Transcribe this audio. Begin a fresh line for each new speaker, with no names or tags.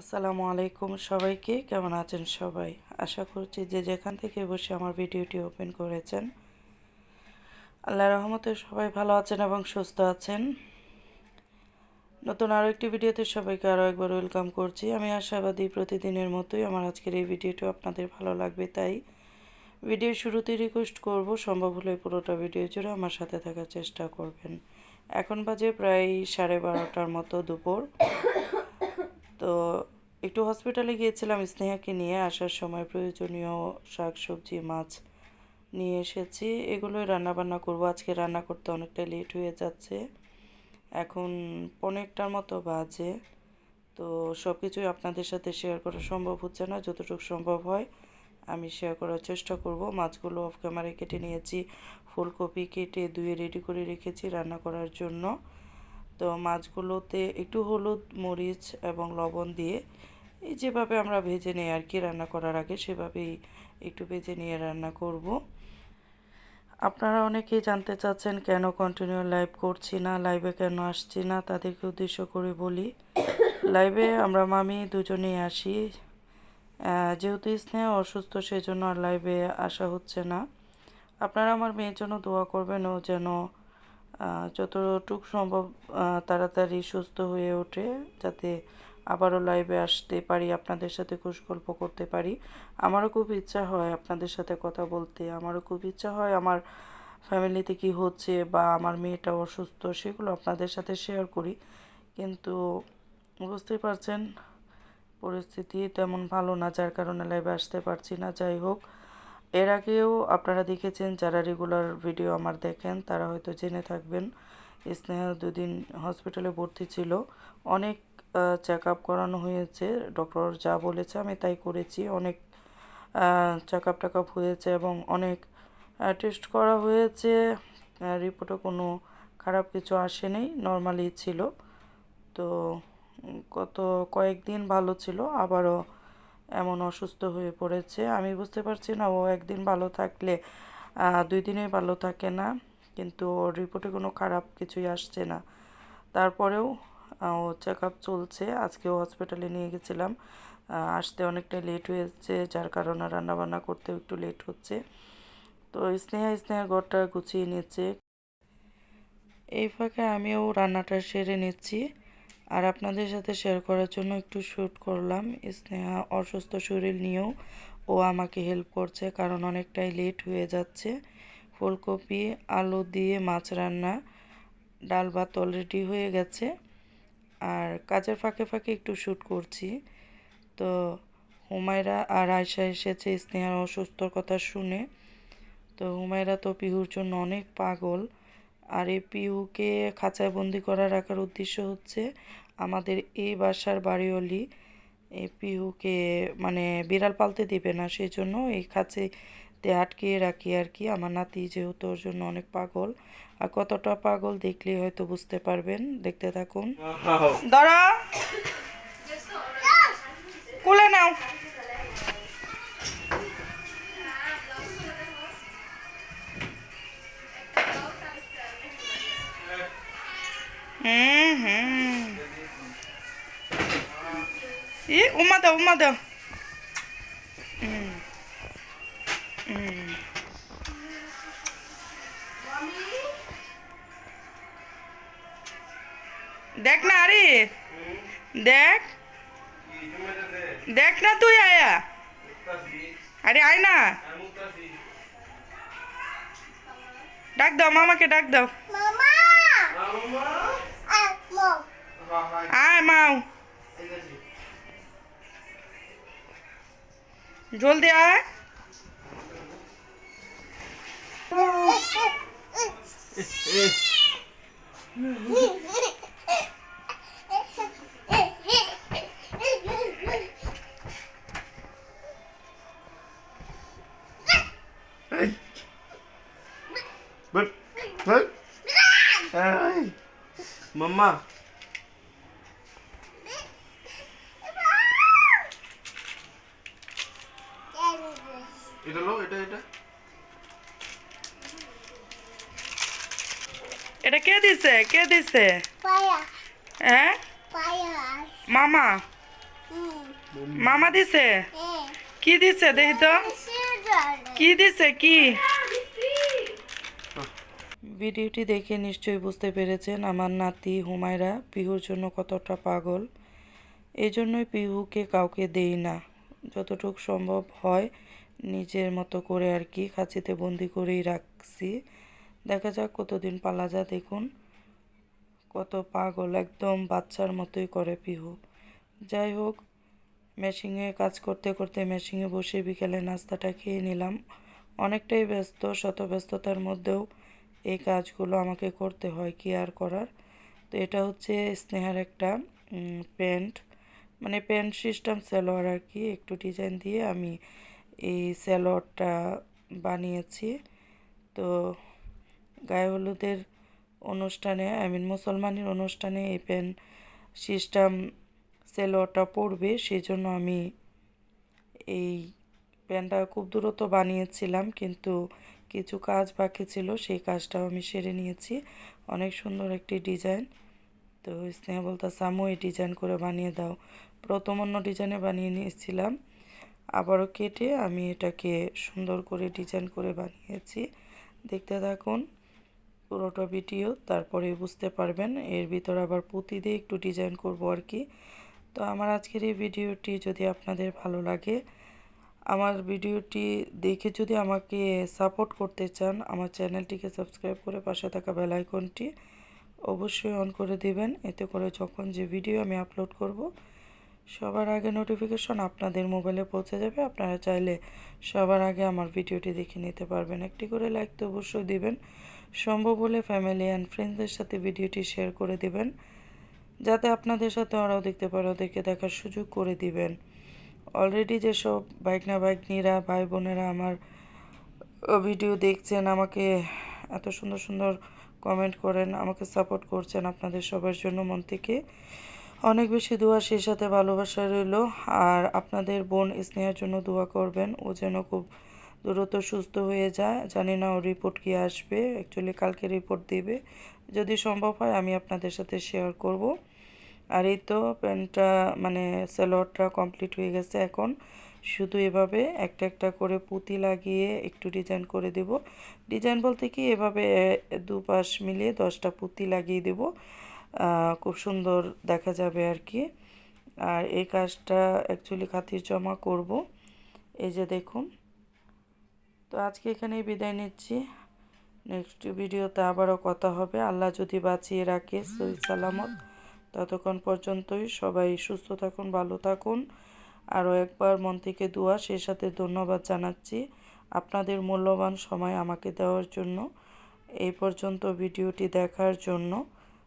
আসসালামু আলাইকুম সবাইকে, কেমন আছেন সবাই? আশা করছি যে যেখান থেকে বসে আমার ভিডিওটি ওপেন করেছেন আল্লাহ রহমতে সবাই ভালো আছেন এবং সুস্থ আছেন। নতুন আরও একটি ভিডিওতে সবাইকে আরও একবার ওয়েলকাম করছি। আমি আশাবাদী প্রতিদিনের মতোই আমার আজকের এই ভিডিওটি আপনাদের ভালো লাগবে, তাই ভিডিও শুরুতে রিকোয়েস্ট করব, সম্ভব হলে পুরোটা ভিডিও জুড়ে আমার সাথে থাকার চেষ্টা করবেন। এখন বাজে প্রায় সাড়ে বারোটার মতো দুপুর। তো একটু হসপিটালে গিয়েছিলাম, স্নেহাকে নিয়ে আসার সময় প্রয়োজনীয় শাক সবজি মাছ নিয়ে এসেছি। এগুলোই রান্না বান্না করব। আজকে রান্না করতে অনেকটা লেট হয়ে যাচ্ছে। এখন পনেরোটার মতো বাজে। তো সব কিছুই আপনাদের সাথে শেয়ার করা সম্ভব হচ্ছে না। যতটুকু সম্ভব হয় আমি শেয়ার করার চেষ্টা করব। মাছগুলো অফ ক্যামেরায় কেটে নিয়েছি। ফুলকপি কেটে ধুয়ে রেডি করে রেখেছি রান্না করার জন্য। তো মাছগুলোতে একটু হলুদ, মরিচ এবং লবণ দিয়ে এই যেভাবে আমরা ভেজে নিই আর কি রান্না করার আগে, সেভাবেই একটু ভেজে নিয়ে রান্না করব। আপনারা অনেকেই জানতে চাচ্ছেন কেন কন্টিনিউ লাইভ করছি না লাইভে কেন আসছি না, তাদেরকে উদ্দেশ্য করে বলি। লাইভে আমরা মামি দুজনেই আসি। যেহেতু স্নেহ অসুস্থ, সেজন্য আর লাইভে আসা হচ্ছে না। আপনারা আমার মেয়ের জন্য দোয়া করবেন, ও যেন যতটুক সম্ভব তাড়াতাড়ি সুস্থ হয়ে ওঠে, যাতে আবারও লাইভে আসতে পারি, আপনাদের সাথে গল্প করতে পারি। আমারও খুব ইচ্ছা হয় আপনাদের সাথে কথা বলতে। আমারও খুব ইচ্ছা হয় আমার ফ্যামিলিতে কি হচ্ছে বা আমার মেয়েটা অসুস্থ, সেগুলো আপনাদের সাথে শেয়ার করি। কিন্তু বুঝতেই পারছেন, পরিস্থিতি তেমন ভালো না, যার কারণে লাইভে আসতে পারছি না। যাই হোক এর আগেও আপনারা দেখেছেন যারা রেগুলার ভিডিও আমার দেখেন, তারা হয়তো জেনে থাকবেন, স্নেহা দুদিন হসপিটালে ভর্তি ছিল। অনেক চেক আপ করানো হয়েছে ডক্টর যা বলেছে আমি তাই করেছি। অনেক চেক আপ টেকআপ হয়েছে এবং অনেক টেস্ট করা হয়েছে। রিপোর্টে কোনো খারাপ কিছু আসেনি নর্মালি ছিল। তো, গত কয়েকদিন ভালো ছিল, আবারও এমন অসুস্থ হয়ে পড়েছে। আমি বুঝতে পারছি না, ও একদিন ভালো থাকলে দুই দিনে ভালো থাকে না, কিন্তু ওর রিপোর্টে কোনো খারাপ কিছুই আসছে না। তারপরেও ও চেক আপ চলছে। আজকেও হসপিটালে নিয়ে গেছিলাম। আসতে অনেকটা লেট হয়েছে, যার কারণে রান্নাবান্না করতেও একটু লেট হচ্ছে। তো স্নেহা স্নেহার ঘরটা গুছিয়ে নিচ্ছে এই ফাঁকে আমিও রান্নাটা সেরে নিচ্ছি। আর আপনাদের সাথে শেয়ার করার জন্য একটু শ্যুট করলাম। স্নেহা অসুস্থ শরীর নিয়েও ও আমাকে হেল্প করছে, কারণ অনেকটাই লেট হয়ে যাচ্ছে। ফুলকপি, আলু দিয়ে মাছ রান্না, ডাল ভাত অলরেডি হয়ে গেছে। আর কাজের ফাঁকে ফাঁকে একটু শ্যুট করছি। তো হুমায়রা আর আয়সা এসেছে স্নেহার অসুস্থর কথা শুনে। তো হুমায়রা তো পিহুর জন্য অনেক পাগল। আর এই পিহুকে খাঁচায় বন্দি করা রাখার উদ্দেশ্য হচ্ছে আমাদের এই বাসার বাড়িওয়ালি এই পিহুকে মানে বিড়াল পালতে দিবে না। সেই জন্য এই খাঁচাতে আটকিয়ে রাখি আর কি। আমার নাতি যেহেতু ওর জন্য অনেক পাগল আর কতটা পাগল দেখলে হয়তো বুঝতে পারবেন। দেখতে থাকুন। দাঁড়া। কোলে নাও। হুম হুম ই উমা দাও উমা দাও হুম হুম দেখ না আরে দেখ দেখ না তুই আয়া আরে আয় না ডাক দাও মামাকে ডাক দাও
Mama! Ah, mom.
আয় মাও জলদি আয়
But, but, ay, mama. এটা লো এটা এটা।
এটা কে দিছে? কে দিছে? হ্যাঁ? মামা? মামা দিছে? কি দিছে? দেখি তো। কি দিছে? কি? ভিডিওটি দেখে নিশ্চয়ই বুঝতে পেরেছেন আমার নাতি হুমায়রা পিহুর জন্য কতটা পাগল। এই জন্যই পিহুকে কাউকে দেই না। যতটুকু সম্ভব হয় নিজের মতো করে আর কি খাঁচিতে বন্দি করেই রাখছি। দেখা যাক কতদিন পালা যা দেখুন। কত পাগল, একদম বাচ্চার মতোই করে পিহু। যাই হোক মেশিংয়ে কাজ করতে করতে মেশিংয়ে বসে বিকেলে নাস্তাটা খেয়ে নিলাম। অনেকটাই ব্যস্ত, শত ব্যস্ততার মধ্যেও এই কাজগুলো আমাকে করতে হয় কি আর করার। তো এটা হচ্ছে স্নেহার একটা প্যান্ট। মানে প্যান্ট, সিস্টেম, সালোয়ার আর কি, একটু ডিজাইন দিয়ে আমি এই সালোয়ারটা বানিয়েছি। তো গায়ে হলুদের অনুষ্ঠানে আই মিন মুসলমানের অনুষ্ঠানে এই প্যান্ট সিস্টেম সেলোয়ারটা পড়বে সেই জন্য আমি এই প্যানটা খুব দ্রুত বানিয়েছিলাম, কিন্তু কিছু কাজ বাকি ছিল, সেই কাজটাও আমি সেরে নিয়েছি। অনেক সুন্দর একটি ডিজাইন। তো স্নেহ বলতে সামু এই ডিজাইন করে বানিয়ে দাও। প্রথম অন্য ডিজাইনে বানিয়ে নিয়েছিলাম। আবারও কেটে আমি এটাকে সুন্দর করে ডিজাইন করে বানিয়েছি। দেখতে থাকুন, পুরোটা ভিডিও তারপরে বুঝতে পারবেন, এর ভিতরে আবার পুঁতি দিয়ে একটু ডিজাইন করব আর কি। তো আমার আজকের এই ভিডিওটি যদি আপনাদের ভালো লাগে, আমার ভিডিওটি দেখে যদি আমাকে সাপোর্ট করতে চান, আমার চ্যানেলটিকে সাবস্ক্রাইব করে পাশে থাকা বেল আইকনটি অবশ্যই অন করে দিবেন। এতে করে যখন যে ভিডিও আমি আপলোড করব সবার আগে নোটিফিকেশন আপনাদের মোবাইলে পৌঁছে যাবে। আপনারা চাইলে সবার আগে আমার ভিডিওটি দেখে নিতে পারবেন। একটি করে লাইক তো অবশ্যই দিবেন। সম্ভব হলে ফ্যামিলি অ্যান্ড ফ্রেন্ডসদের সাথে ভিডিওটি শেয়ার করে দিবেন। যাতে আপনাদের সাথে ওরাও দেখতে পারে, ওদেরকে দেখার সুযোগ করে দিবেন। অলরেডি যেসব বাইকনা বাইকনিরা ভাই বোনেরা আমার ভিডিও দেখছেন, আমাকে এত সুন্দর সুন্দর কমেন্ট করেন, আমাকে সাপোর্ট করছেন আপনাদের সবার জন্য মন থেকে। অনেক বেশি দোয়া সেই সাথে ভালোবাসা রইল। আর আপনাদের বোন স্নেহের জন্য দোয়া করবেন। ও যেন খুব দ্রুত সুস্থ হয়ে যায়। জানি না ওর রিপোর্ট কি আসবে। অ্যাকচুয়ালি কালকে রিপোর্ট দিবে। যদি সম্ভব হয় আমি আপনাদের সাথে শেয়ার করব। আর এই তো প্যান্টটা মানে সালোয়ারটা কমপ্লিট হয়ে গেছে এখন। শুধু এভাবে একটা একটা করে পুঁতি লাগিয়ে একটু ডিজাইন করে দেব। ডিজাইন বলতে কি এভাবে দুপাশ মিলিয়ে দশটা পুঁতি লাগিয়ে দেব। খুব সুন্দর দেখা যাবে আর কি। আর এই কাজটা অ্যাকচুয়ালি খাতির জমা করব। এই যে দেখুন। তো আজকে এখানেই বিদায় নিচ্ছি। নেক্সট ভিডিওতে আবারও কথা হবে। আল্লাহ যদি বাঁচিয়ে রাখে, সহি সালামত। ততক্ষণ পর্যন্তই সবাই সুস্থ থাকুন, ভালো থাকুন। আরও একবার মন থেকে দোয়া সেই সাথে ধন্যবাদ জানাচ্ছি। আপনাদের মূল্যবান সময় আমাকে দেওয়ার জন্য। এই পর্যন্ত ভিডিওটি দেখার জন্য।